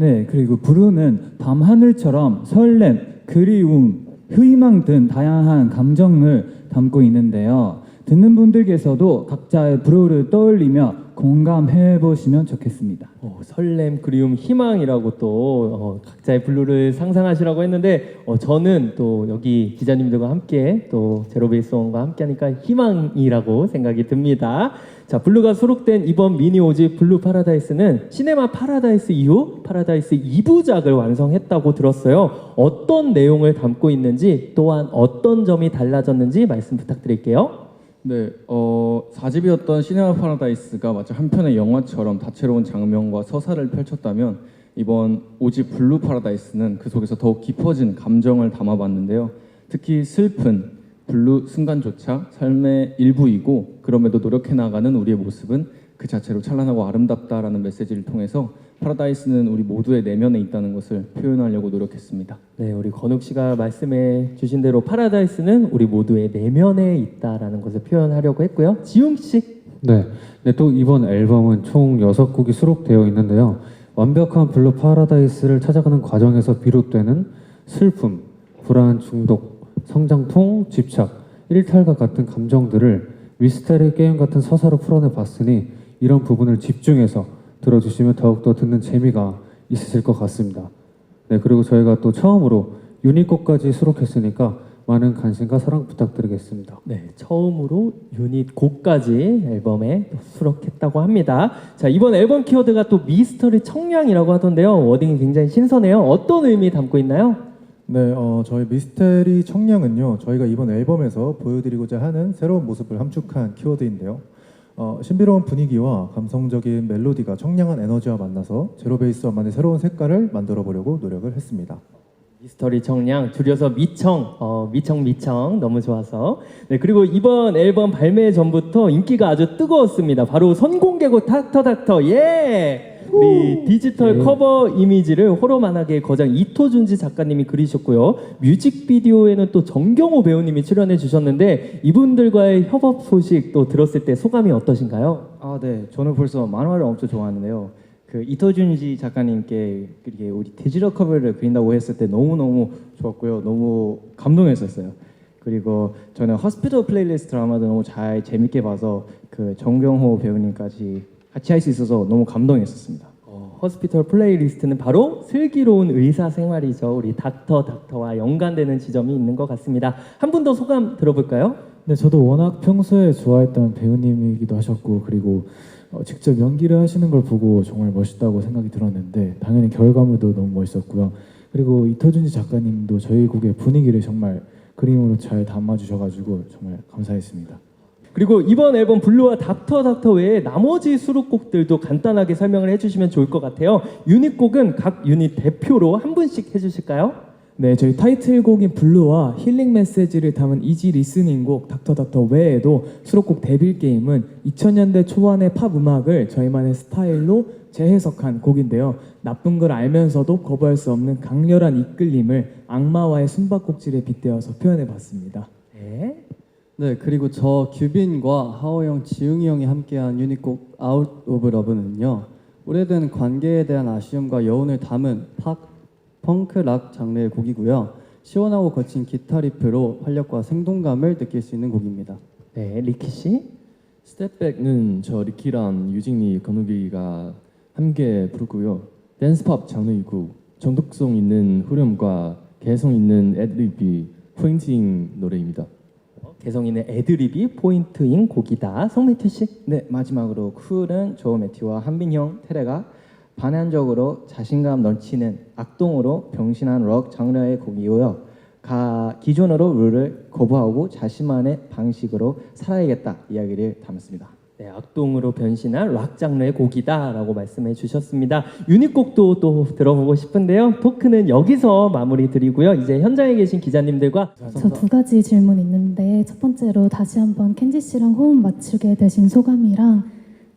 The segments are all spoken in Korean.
네, 그리고 부르는 밤 하늘처럼 설렘, 그리움, 희망 등 다양한 감정을 담고 있는데요. 듣는 분들께서도 각자의 브루를 떠올리며 공감해 보시면 좋겠습니다. 어, 설렘, 그리움, 희망이라고 또 어, 각자의 블루를 상상하시라고 했는데 어, 저는 또 여기 기자님들과 함께 또 제로베이스원과 함께하니까 희망이라고 생각이 듭니다. 자, 블루가 수록된 이번 미니 오지 블루 파라다이스는 시네마 파라다이스 이후 파라다이스 2부작을 완성했다고 들었어요. 어떤 내용을 담고 있는지 또한 어떤 점이 달라졌는지 말씀 부탁드릴게요. 네, 어, 4집이었던 시네마 파라다이스가 마치 한 편의 영화처럼 다채로운 장면과 서사를 펼쳤다면 이번 오지 블루 파라다이스는 그 속에서 더욱 깊어진 감정을 담아봤는데요. 특히 슬픈 블루 순간조차 삶의 일부이고 그럼에도 노력해 나가는 우리의 모습은 그 자체로 찬란하고 아름답다라는 메시지를 통해서 파라다이스는 우리 모두의 내면에 있다는 것을 표현하려고 노력했습니다. 네, 우리 건욱 씨가 말씀해 주신 대로 파라다이스는 우리 모두의 내면에 있다라는 것을 표현하려고 했고요. 지웅 씨. 네. 네, 또 이번 앨범은 총 6곡이 수록되어 있는데요. 완벽한 블루 파라다이스를 찾아가는 과정에서 비롯되는 슬픔, 불안, 중독, 성장통, 집착, 일탈과 같은 감정들을 미스테리 게임 같은 서사로 풀어내 봤으니 이런 부분을 집중해서 들어주시면 더욱더 듣는 재미가 있으실 것 같습니다. 네, 그리고 저희가 또 처음으로 유닛곡까지 수록했으니까 많은 관심과 사랑 부탁드리겠습니다. 네, 처음으로 유닛 곡까지 앨범에 또 수록했다고 합니다. 자, 이번 앨범 키워드가 또 미스터리 청량이라고 하던데요. 워딩이 굉장히 신선해요. 어떤 의미 담고 있나요? 네, 어, 저희 미스테리 청량은요, 저희가 이번 앨범에서 보여드리고자 하는 새로운 모습을 함축한 키워드인데요. 어, 신비로운 분위기와 감성적인 멜로디가 청량한 에너지와 만나서 제로베이스와만의 새로운 색깔을 만들어 보려고 노력을 했습니다. 미스터리 청량 줄여서 미청 어, 미청 미청 너무 좋아서 네 그리고 이번 앨범 발매 전부터 인기가 아주 뜨거웠습니다 바로 선공개곡 닥터 닥터 예 우리 디지털 커버 이미지를 호러 만화계의 거장 이토준지 작가님이 그리셨고요 뮤직비디오에는 또 정경호 배우님이 출연해 주셨는데 이분들과의 협업 소식 또 들었을 때 소감이 어떠신가요? 아, 네. 저는 벌써 만화를 엄청 좋아하는데요. 그 이토준지 작가님께 이렇게 우리 디지털 커버를 그린다고 했을 때 너무너무 좋았고요. 너무 감동했었어요. 그리고 저는 허스피털 플레이리스트 드라마도 너무 잘 재밌게 봐서 그 정경호 배우님까지 같이 할 수 있어서 너무 감동했었습니다. 어, 허스피털 플레이리스트는 바로 슬기로운 의사 생활이죠. 우리 닥터 닥터와 연관되는 지점이 있는 것 같습니다. 한 분 더 소감 들어볼까요? 네, 저도 워낙 평소에 좋아했던 배우님이기도 하셨고 그리고 어, 직접 연기를 하시는 걸 보고 정말 멋있다고 생각이 들었는데 당연히 결과물도 너무 멋있었고요. 그리고 이터준지 작가님도 저희 곡의 분위기를 정말 그림으로 잘 담아주셔가지고 정말 감사했습니다. 그리고 이번 앨범 블루와 닥터 닥터 외에 나머지 수록곡들도 간단하게 설명을 해주시면 좋을 것 같아요. 유닛곡은 각 유닛 대표로 한 분씩 해주실까요? 네, 저희 타이틀곡인 블루와 힐링 메시지를 담은 이지 리스닝곡 닥터 닥터 외에도 수록곡 데빌 게임은 2000년대 초반의 팝 음악을 저희만의 스타일로 재해석한 곡인데요. 나쁜 걸 알면서도 거부할 수 없는 강렬한 이끌림을 악마와의 숨바꼭질에 빗대어서 표현해 봤습니다. 네. 네, 그리고 저 규빈과 하호 형, 지웅이 형이 함께한 유닛곡 Out of Love는요. 오래된 관계에 대한 아쉬움과 여운을 담은 팝, 펑크 락 장르의 곡이고요. 시원하고 거친 기타 리프로 활력과 생동감을 느낄 수 있는 곡입니다. 네, 리키 씨. 스텝백은 저 리키랑 유진이 건욱이가 함께 부르고요. 댄스팝 장르이고 정독성 있는 후렴과 개성 있는 애드립이 포인트인 노래입니다. 개성 있는 애드립이 포인트인 곡이다. 성매튜 씨. 네, 마지막으로 쿨은 조 매튜와 한빈 형, 테레가 반환적으로 자신감 넘치는 악동으로 병신한 럭 장르의 곡이고요. 가, 기존으로 룰을 거부하고 자신만의 방식으로 살아야겠다 이야기를 담았습니다. 네, 악동으로 변신한 락 장르의 곡이다라고 말씀해 주셨습니다. 유닛곡도 또 들어보고 싶은데요. 토크는 여기서 마무리 드리고요. 이제 현장에 계신 기자님들과 저 두 가지 질문 있는데 첫 번째로 다시 한번 켄지 씨랑 호흡 맞추게 되신 소감이랑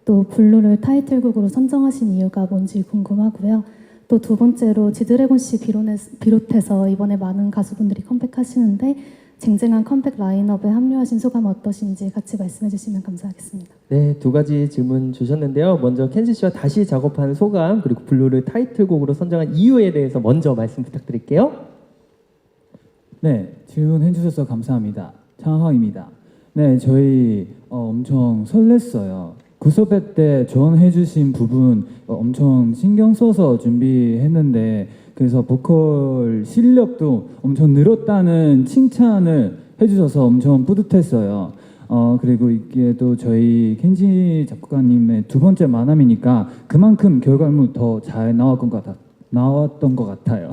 또 블루를 타이틀곡으로 선정하신 이유가 뭔지 궁금하고요. 또 두 번째로 지드래곤 씨 비롯해- 비롯해서 이번에 많은 가수분들이 컴백하시는데 쟁쟁한 컴팩 라인업에 합류하신 소감 어떠신지 같이 말씀해 주시면 감사하겠습니다. 네, 두 가지 질문 주셨는데요. 먼저 켄지 씨와 다시 작업한 소감 그리고 블루를 타이틀곡으로 선정한 이유에 대해서 먼저 말씀 부탁드릴게요. 네, 질문해 주셔서 감사합니다. 장하입니다. 네, 저희 어, 엄청 설렜어요. 구소배 때 조언해 주신 부분 어, 엄청 신경 써서 준비했는데 그래서 보컬 실력도 엄청 늘었다는 칭찬을 해주셔서 엄청 뿌듯했어요. 어 그리고 이게 또 저희 켄지 작곡가님의 두 번째 만남이니까 그만큼 결과물 더 잘 나왔던 것 같아 나왔던 것 같아요.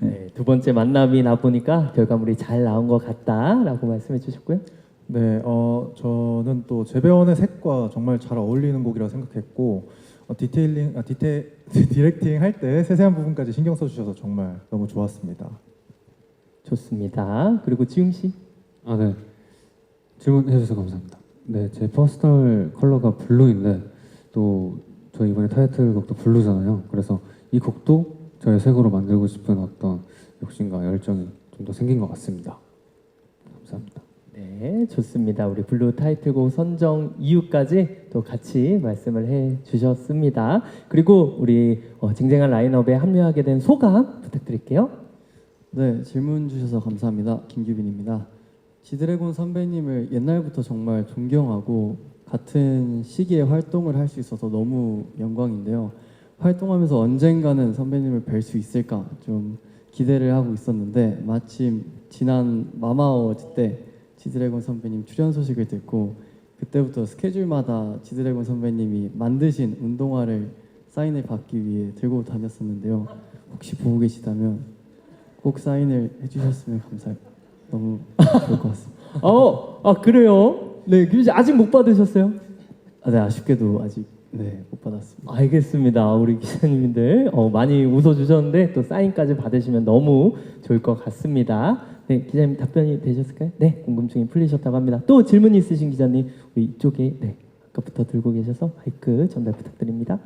네, 두 번째 만남이 나 보니까 결과물이 잘 나온 것 같다라고 말씀해 주셨고요. 네, 어, 저는 또 재배원의 색과 정말 잘 어울리는 곡이라 생각했고 어, 디테일링, 아, 디테, 디렉팅 할 때 세세한 부분까지 신경 써주셔서 정말 너무 좋았습니다. 좋습니다. 그리고 지웅 씨. 아, 네. 질문해 주셔서 감사합니다. 네, 제 퍼스널 컬러가 블루인데 또 저희 이번에 타이틀곡도 블루잖아요. 그래서 이 곡도 저의 색으로 만들고 싶은 어떤 욕심과 열정이 좀 더 생긴 것 같습니다. 감사합니다. 네, 좋습니다. 우리 블루 타이틀곡 선정 이유까지 또 같이 말씀을 해 주셨습니다. 그리고 우리 어, 쟁쟁한 라인업에 합류하게 된 소감 부탁드릴게요. 네, 질문 주셔서 감사합니다. 김규빈입니다. 지드래곤 선배님을 옛날부터 정말 존경하고 같은 시기에 활동을 할 수 있어서 너무 영광인데요. 활동하면서 언젠가는 선배님을 뵐 수 있을까 좀 기대를 하고 있었는데 마침 지난 마마어워즈 때 지드래곤 선배님 출연 소식을 듣고 그때부터 스케줄마다 지드래곤 선배님이 만드신 운동화를 사인을 받기 위해 들고 다녔었는데요. 혹시 보고 계시다면 꼭 사인을 해주셨으면 감사해요. 너무 좋을 것 같습니다. 어, 아 그래요? 네, 규씨 아직 못 받으셨어요? 아, 네, 아쉽게도 아직 네, 못 받았습니다. 알겠습니다. 우리 기자님들 어, 많이 웃어주셨는데 또 사인까지 받으시면 너무 좋을 것 같습니다. 네, 기자님 답변이 되셨을까요? 네, 궁금증이 풀리셨다고 합니다. 또 질문 있으신 기자님 우리 이쪽에 네, 아까부터 들고 계셔서 마이크 전달 부탁드립니다.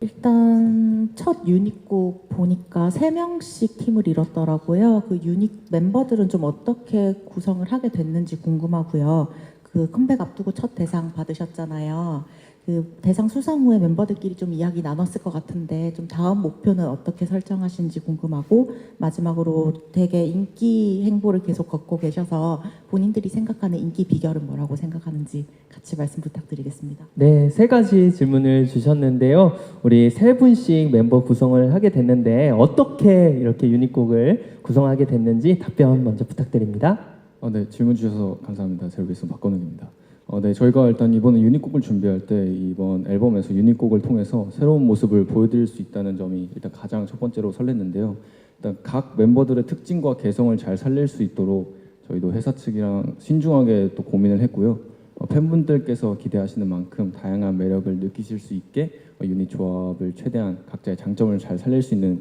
일단 첫 유닛곡 보니까 세 명씩 팀을 이뤘더라고요. 그 유닛 멤버들은 좀 어떻게 구성을 하게 됐는지 궁금하고요. 그 컴백 앞두고 첫 대상 받으셨잖아요. 그 대상 수상 후에 멤버들끼리 좀 이야기 나눴을 것 같은데 좀 다음 목표는 어떻게 설정하신지 궁금하고 마지막으로 되게 인기 행보를 계속 걷고 계셔서 본인들이 생각하는 인기 비결은 뭐라고 생각하는지 같이 말씀 부탁드리겠습니다. 네, 세 가지 질문을 주셨는데요. 우리 세 분씩 멤버 구성을 하게 됐는데 어떻게 이렇게 유닛곡을 구성하게 됐는지 답변 먼저 부탁드립니다. 어, 네, 질문 주셔서 감사합니다. 제로베이스 박건욱입니다. 어, 네, 저희가 일단 이번에 유닛곡을 준비할 때 이번 앨범에서 유닛곡을 통해서 새로운 모습을 보여드릴 수 있다는 점이 일단 가장 첫 번째로 설렜는데요. 일단 각 멤버들의 특징과 개성을 잘 살릴 수 있도록 저희도 회사 측이랑 신중하게 또 고민을 했고요. 어, 팬분들께서 기대하시는 만큼 다양한 매력을 느끼실 수 있게 어, 유닛 조합을 최대한 각자의 장점을 잘 살릴 수 있는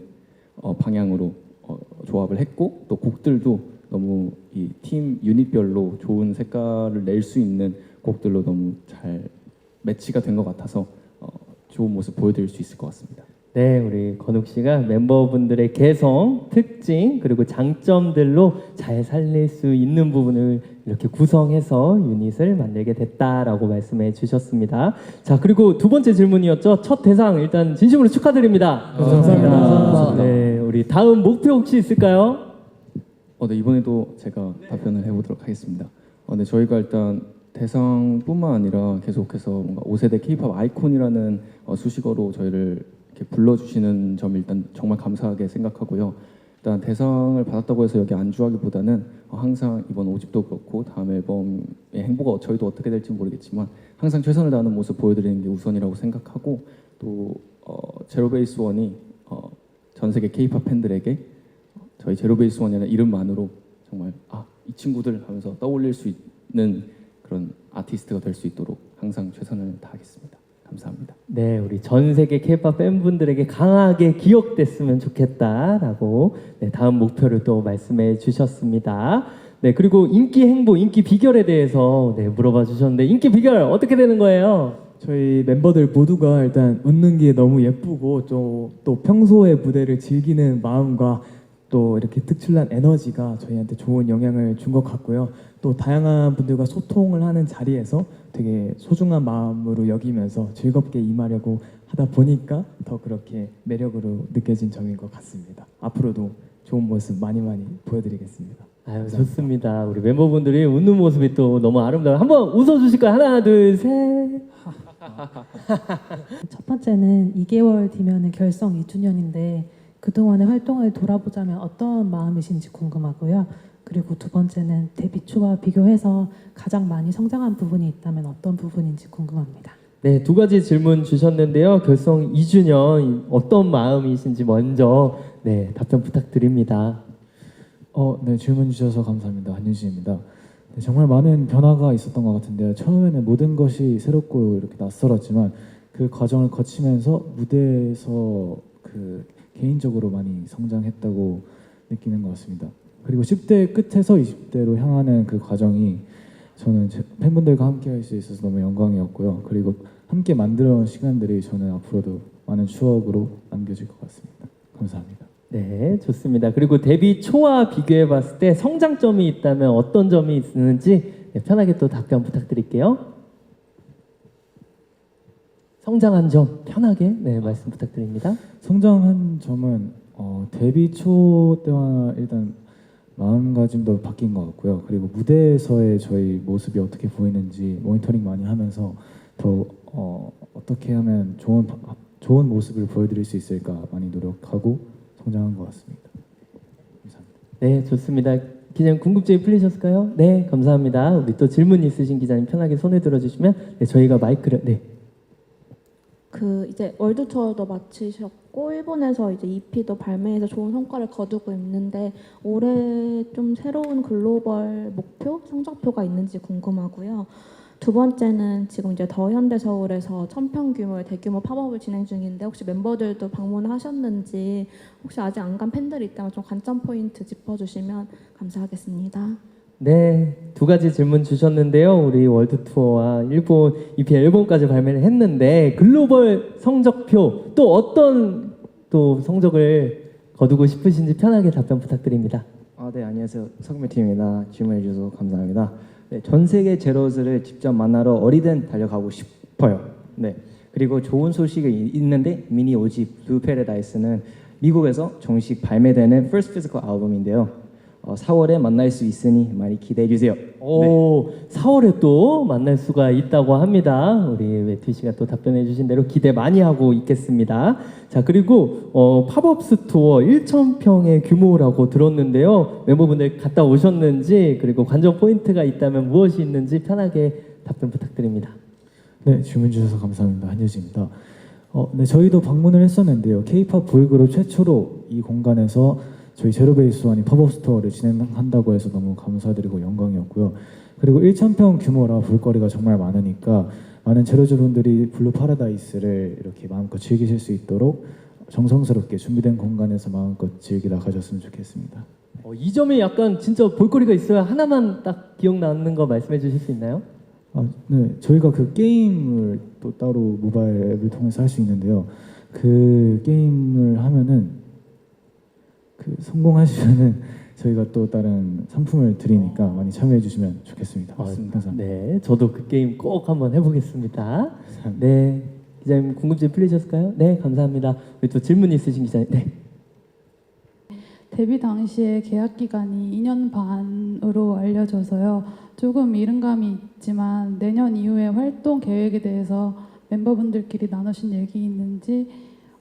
어, 방향으로 어, 조합을 했고 또 곡들도 너무 이 팀 유닛별로 좋은 색깔을 낼 수 있는 곡들로 너무 잘 매치가 된 것 같아서 어, 좋은 모습 보여드릴 수 있을 것 같습니다. 네, 우리 건욱 씨가 멤버분들의 개성, 특징 그리고 장점들로 잘 살릴 수 있는 부분을 이렇게 구성해서 유닛을 만들게 됐다라고 말씀해 주셨습니다. 자, 그리고 두 번째 질문이었죠. 첫 대상 일단 진심으로 축하드립니다. 감사합니다. 감사합니다. 네, 우리 다음 목표 혹시 있을까요? 어, 네, 이번에도 제가 답변을 해보도록 하겠습니다. 어, 네, 저희가 일단 대상뿐만 아니라 계속해서 뭔가 5세대 K-팝 아이콘이라는 어, 수식어로 저희를 이렇게 불러주시는 점 일단 정말 감사하게 생각하고요. 일단 대상을 받았다고 해서 여기 안주하기보다는 어, 항상 이번 5집도 그렇고 다음 앨범의 행보가 저희도 어떻게 될지 모르겠지만 항상 최선을 다하는 모습 보여드리는 게 우선이라고 생각하고 또 어, 제로베이스 원이 어, 전 세계 K-팝 팬들에게 저희 제로베이스 원이라는 이름만으로 정말 아 이 친구들 하면서 떠올릴 수 있는 그런 아티스트가 될 수 있도록 항상 최선을 다하겠습니다. 감사합니다. 네, 우리 전 세계 K-팝 팬분들에게 강하게 기억됐으면 좋겠다라고 네, 다음 목표를 또 말씀해 주셨습니다. 네, 그리고 인기 행보, 인기 비결에 대해서 네, 물어봐 주셨는데 인기 비결 어떻게 되는 거예요? 저희 멤버들 모두가 일단 웃는 게 너무 예쁘고 또, 또 평소에 무대를 즐기는 마음과 또 이렇게 특출난 에너지가 저희한테 좋은 영향을 준 것 같고요. 또 다양한 분들과 소통을 하는 자리에서 되게 소중한 마음으로 여기면서 즐겁게 임하려고 하다 보니까 더 그렇게 매력으로 느껴진 점인 것 같습니다. 앞으로도 좋은 모습 많이 많이 보여드리겠습니다. 아유 좋습니다. 우리 멤버분들이 웃는 모습이 또 너무 아름다워요. 한번 웃어주실까요? 하나 둘 셋. 첫 번째는 2개월 뒤면은 결성 2주년인데 그동안의 활동을 돌아보자면 어떤 마음이신지 궁금하고요. 그리고 두 번째는 데뷔 초와 비교해서 가장 많이 성장한 부분이 있다면 어떤 부분인지 궁금합니다. 네, 두 가지 질문 주셨는데요. 결성 2주년 어떤 마음이신지 먼저 네, 답변 부탁드립니다. 어, 네 질문 주셔서 감사합니다. 한유진입니다. 네, 정말 많은 변화가 있었던 것 같은데요. 처음에는 모든 것이 새롭고 이렇게 낯설었지만 그 과정을 거치면서 무대에서 그 개인적으로 많이 성장했다고 느끼는 것 같습니다. 그리고 10대 끝에서 20대로 향하는 그 과정이 저는 제 팬분들과 함께 할 수 있어서 너무 영광이었고요. 그리고 함께 만들어온 시간들이 저는 앞으로도 많은 추억으로 남겨질 것 같습니다. 감사합니다. 네, 좋습니다. 그리고 데뷔 초와 비교해 봤을 때 성장점이 있다면 어떤 점이 있는지 네, 편하게 또 답변 부탁드릴게요. 성장한 점 편하게 네, 말씀 부탁드립니다. 성장한 점은 어, 데뷔 초 때와 일단 마음가짐도 바뀐 것 같고요. 그리고 무대에서의 저희 모습이 어떻게 보이는지 모니터링 많이 하면서 더 어, 어떻게 하면 좋은 바- 좋은 모습을 보여드릴 수 있을까 많이 노력하고 성장한 것 같습니다. 감사합니다. 네, 좋습니다. 기자님 궁금증이 풀리셨을까요? 네, 감사합니다. 우리 또 질문 있으신 기자님 편하게 손을 들어주시면 네, 저희가 마이크를 네. 그 이제 월드 투어도 마치셨고 일본에서 이제 EP도 발매해서 좋은 성과를 거두고 있는데 올해 좀 새로운 글로벌 목표, 성적표가 있는지 궁금하고요. 두 번째는 지금 이제 더 현대 서울에서 천평 규모의 대규모 팝업을 진행 중인데 혹시 멤버들도 방문하셨는지 혹시 아직 안 간 팬들이 있다면 좀 관점 포인트 짚어주시면 감사하겠습니다. 네, 두 가지 질문 주셨는데요. 우리 월드 투어와 일본 EP 앨범까지 발매를 했는데 글로벌 성적표 또 어떤 또 성적을 거두고 싶으신지 편하게 답변 부탁드립니다. 아, 네, 안녕하세요. 석미팀입니다. 질문해 주셔서 감사합니다. 네, 전 세계 제로즈를 직접 만나러 어디든 달려가고 싶어요. 네. 그리고 좋은 소식이 이- 있는데 미니 오집 블루 패러다이스는 미국에서 정식 발매되는 First Physical 앨범인데요. 어, 4월에 만날 수 있으니 많이 기대해 주세요. 오, 4월에 또 만날 수가 있다고 합니다. 우리 웨트 씨가 또 답변해 주신 대로 기대 많이 하고 있겠습니다. 자, 그리고 어, 팝업 스토어 1,000평의 규모라고 들었는데요. 멤버분들 갔다 오셨는지 그리고 관전 포인트가 있다면 무엇이 있는지 편하게 답변 부탁드립니다. 네, 질문 주셔서 감사합니다. 한유지입니다. 어, 네, 저희도 방문을 했었는데요. K-팝 보이그룹 최초로 이 공간에서 저희 제로베이스원이 팝업 스토어를 진행한다고 해서 너무 감사드리고 영광이었고요. 그리고 1,000평 규모라 볼거리가 정말 많으니까 많은 제로즈분들이 블루 파라다이스를 이렇게 마음껏 즐기실 수 있도록 정성스럽게 준비된 공간에서 마음껏 즐기다 가셨으면 좋겠습니다. 어, 이 점이 약간 진짜 볼거리가 있어야 하나만 딱 기억나는 거 말씀해 주실 수 있나요? 아, 네, 저희가 그 게임을 또 따로 모바일 앱을 통해서 할 수 있는데요. 그 게임을 하면은 그 성공하시면은 저희가 또 다른 상품을 드리니까 많이 참여해 주시면 좋겠습니다. 아, 감사합니다. 네, 저도 그 게임 꼭 한번 해보겠습니다. 네, 기자님 궁금증 풀리셨을까요? 네, 감사합니다. 우리 또 질문 있으신 기자님, 네. 데뷔 당시에 계약 기간이 2년 반으로 알려져서요. 조금 이른감이 있지만 내년 이후에 활동 계획에 대해서 멤버분들끼리 나누신 얘기 있는지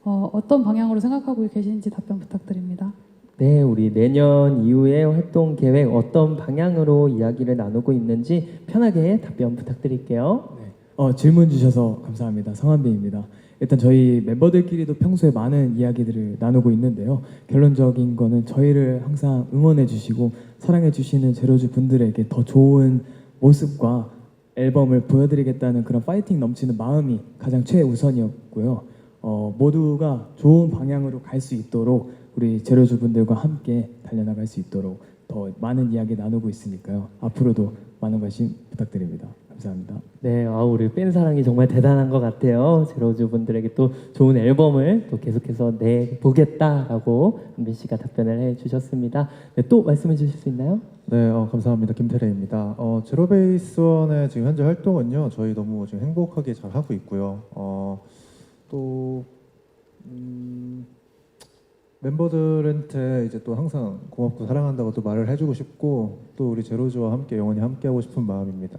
어, 어떤 방향으로 생각하고 계신지 답변 부탁드립니다. 네, 우리 내년 이후에 활동 계획 어떤 방향으로 이야기를 나누고 있는지 편하게 답변 부탁드릴게요. 어, 질문 주셔서 감사합니다. 성한빈입니다. 일단 저희 멤버들끼리도 평소에 많은 이야기들을 나누고 있는데요. 결론적인 거는 저희를 항상 응원해 주시고 사랑해 주시는 제로즈 분들에게 더 좋은 모습과 앨범을 보여드리겠다는 그런 파이팅 넘치는 마음이 가장 최우선이었고요. 어, 모두가 좋은 방향으로 갈 수 있도록 우리 제로즈 분들과 함께 달려나갈 수 있도록 더 많은 이야기 나누고 있으니까요. 앞으로도 많은 관심 부탁드립니다. 감사합니다. 네, 아, 우리 팬 사랑이 정말 대단한 것 같아요. 제로즈 분들에게 또 좋은 앨범을 또 계속해서 내 보겠다라고 한빈 씨가 답변을 해주셨습니다. 네, 또 말씀해 주실 수 있나요? 네, 어, 감사합니다. 김태래입니다. 어, 제로베이스원의 지금 현재 활동은요, 저희 너무 지금 행복하게 잘 하고 있고요. 어, 또 음, 멤버들한테 이제 또 항상 고맙고 사랑한다고 또 말을 해주고 싶고 또 우리 제로즈와 함께 영원히 함께하고 싶은 마음입니다.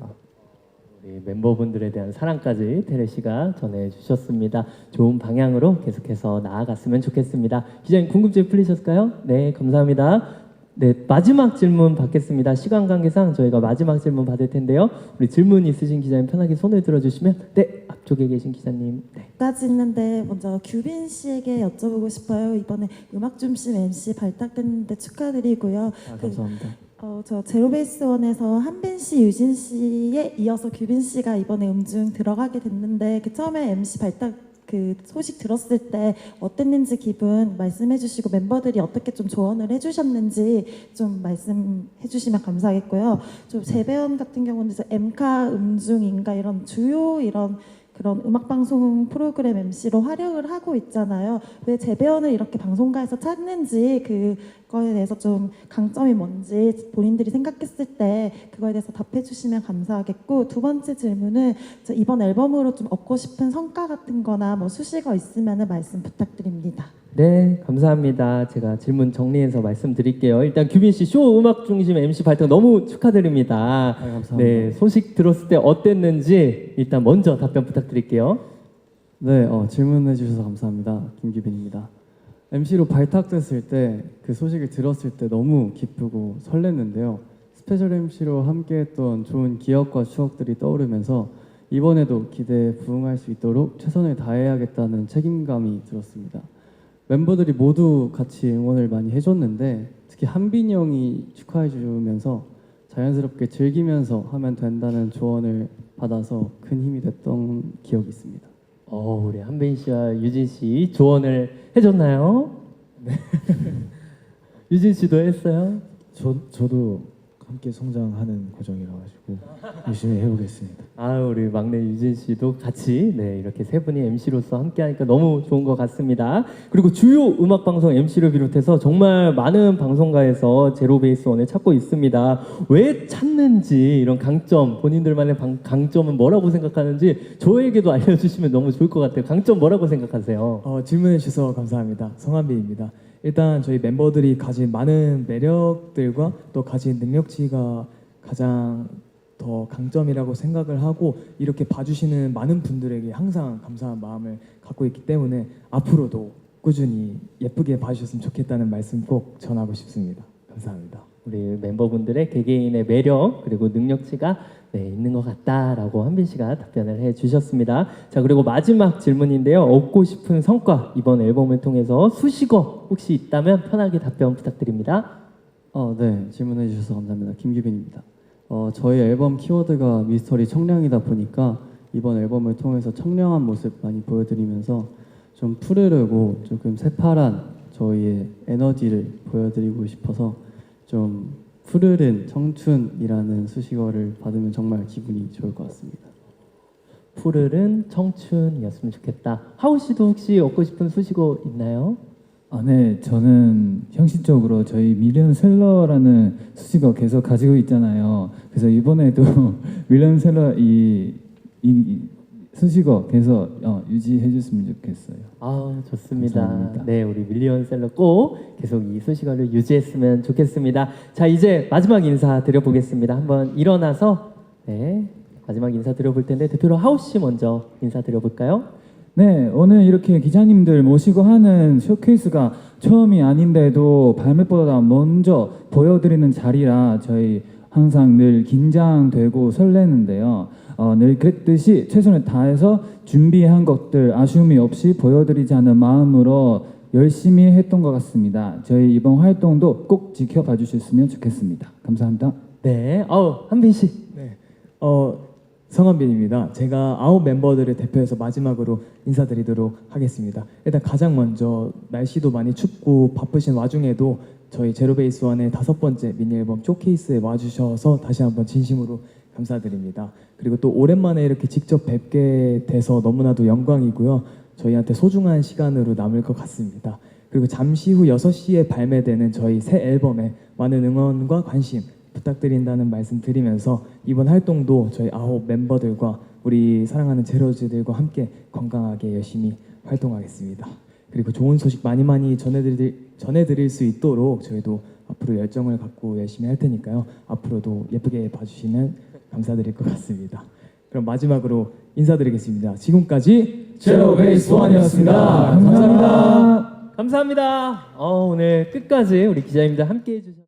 우리 멤버분들에 대한 사랑까지 테레 씨가 전해주셨습니다. 좋은 방향으로 계속해서 나아갔으면 좋겠습니다. 기자님 궁금증 풀리셨을까요? 네, 감사합니다. 네, 마지막 질문 받겠습니다. 시간 관계상 저희가 마지막 질문 받을 텐데요. 우리 질문 있으신 기자님 편하게 손을 들어주시면 네, 앞쪽에 계신 기자님. 네. 까지 있는데 먼저 규빈 씨에게 여쭤보고 싶어요. 이번에 음악 중심 MC 발탁됐는데 축하드리고요. 아, 그, 감사합니다. 어, 저 제로베이스원에서 한빈 씨, 유진 씨에 이어서 규빈 씨가 이번에 음중 들어가게 됐는데 그 처음에 MC 발탁 그 소식 들었을 때 어땠는지 기분 말씀해 주시고 멤버들이 어떻게 좀 조언을 해 주셨는지 좀 말씀해 주시면 감사하겠고요. 좀 재배원 같은 경우는 이제 엠카 음중인가 이런 주요 이런 그런 음악 방송 프로그램 MC로 활약을 하고 있잖아요. 왜 재배원을 이렇게 방송가에서 찾는지 그거에 대해서 좀 강점이 뭔지 본인들이 생각했을 때 그거에 대해서 답해 주시면 감사하겠고 두 번째 질문은 저 이번 앨범으로 좀 얻고 싶은 성과 같은 거나 뭐 수식어 있으면 말씀 부탁드립니다. 네, 감사합니다. 제가 질문 정리해서 말씀드릴게요. 일단 규빈 씨 쇼 음악 중심 MC 발탁 너무 축하드립니다. 감사합니다. 네, 소식 들었을 때 어땠는지 일단 먼저 답변 부탁드릴게요. 네, 어, 질문해 주셔서 감사합니다. 김기빈입니다. MC로 발탁됐을 때 그 소식을 들었을 때 너무 기쁘고 설렜는데요. 스페셜 MC로 함께했던 좋은 기억과 추억들이 떠오르면서 이번에도 기대에 부응할 수 있도록 최선을 다해야겠다는 책임감이 들었습니다. 멤버들이 모두 같이 응원을 많이 해줬는데 특히 한빈이 형이 축하해 주면서 자연스럽게 즐기면서 하면 된다는 조언을 받아서 큰 힘이 됐던 기억이 있습니다. 어, 우리 한빈 씨와 유진 씨 조언을 해줬나요? 네. 유진 씨도 했어요? 저 저도 함께 성장하는 과정이라 가지고 열심히 해보겠습니다. 아, 우리 막내 유진 씨도 같이 네 이렇게 세 분이 MC로서 함께하니까 너무 좋은 것 같습니다. 그리고 주요 음악 방송 MC를 비롯해서 정말 많은 방송가에서 제로 베이스 원을 찾고 있습니다. 왜 찾는지 이런 강점 본인들만의 방- 강점은 뭐라고 생각하는지 저에게도 알려주시면 너무 좋을 것 같아요. 강점 뭐라고 생각하세요? 어, 질문해 주셔서 감사합니다. 성한빈입니다. 일단 저희 멤버들이 가진 많은 매력들과 또 가진 능력치가 가장 더 강점이라고 생각을 하고 이렇게 봐주시는 많은 분들에게 항상 감사한 마음을 갖고 있기 때문에 앞으로도 꾸준히 예쁘게 봐주셨으면 좋겠다는 말씀 꼭 전하고 싶습니다. 감사합니다. 우리 멤버분들의 개개인의 매력 그리고 능력치가 네, 있는 것 같다라고 한빈 씨가 답변을 해주셨습니다. 자 그리고 마지막 질문인데요. 얻고 싶은 성과 이번 앨범을 통해서 수식어 혹시 있다면 편하게 답변 부탁드립니다. 어, 네. 질문해 주셔서 감사합니다. 김규빈입니다. 어, 저희 앨범 키워드가 미스터리 청량이다 보니까 이번 앨범을 통해서 청량한 모습 많이 보여드리면서 좀 푸르르고 조금 새파란 저희의 에너지를 보여드리고 싶어서 좀 푸르른 청춘이라는 수식어를 받으면 정말 기분이 좋을 것 같습니다. 푸르른 청춘이었으면 좋겠다. 하우 씨도 혹시 얻고 싶은 수식어 있나요? 아, 네, 저는 형식적으로 저희 밀리언 셀러라는 수식어 계속 가지고 있잖아요. 그래서 이번에도 밀리언 셀러 이, 이, 이 수식어 계속 어, 유지해줬으면 좋겠어요. 아 좋습니다. 감사합니다. 네 우리 밀리언셀러 꼭 계속 이 수식어를 유지했으면 좋겠습니다. 자 이제 마지막 인사 드려보겠습니다. 한번 일어나서 네 마지막 인사 드려볼 텐데 대표로 하우 씨 먼저 인사 드려볼까요? 네, 오늘 이렇게 기자님들 모시고 하는 쇼케이스가 처음이 아닌데도 발매보다 먼저 보여드리는 자리라 저희 항상 늘 긴장되고 설레는데요. 어, 늘 그랬듯이 최선을 다해서 준비한 것들 아쉬움이 없이 보여드리지 않은 마음으로 열심히 했던 것 같습니다. 저희 이번 활동도 꼭 지켜봐 주셨으면 좋겠습니다. 감사합니다. 네, 아우 한빈 씨. 네. 어, 성한빈입니다. 제가 아홉 멤버들을 대표해서 마지막으로 인사드리도록 하겠습니다. 일단 가장 먼저 날씨도 많이 춥고 바쁘신 와중에도 저희 제로베이스 원의 다섯 번째 미니 앨범 쇼케이스에 와주셔서 다시 한번 진심으로 감사드립니다. 그리고 또 오랜만에 이렇게 직접 뵙게 돼서 너무나도 영광이고요. 저희한테 소중한 시간으로 남을 것 같습니다. 그리고 잠시 후 6시에 발매되는 저희 새 앨범에 많은 응원과 관심 부탁드린다는 말씀 드리면서 이번 활동도 저희 아홉 멤버들과 우리 사랑하는 제로즈들과 함께 건강하게 열심히 활동하겠습니다. 그리고 좋은 소식 많이 많이 전해드릴, 전해드릴 수 있도록 저희도 앞으로 열정을 갖고 열심히 할 테니까요. 앞으로도 예쁘게 봐주시면 감사드릴 것 같습니다. 그럼 마지막으로 인사드리겠습니다. 지금까지 제로 베이스 원이었습니다. 감사합니다. 감사합니다. 어, 오늘 끝까지 우리 기자님들 함께 해주셔서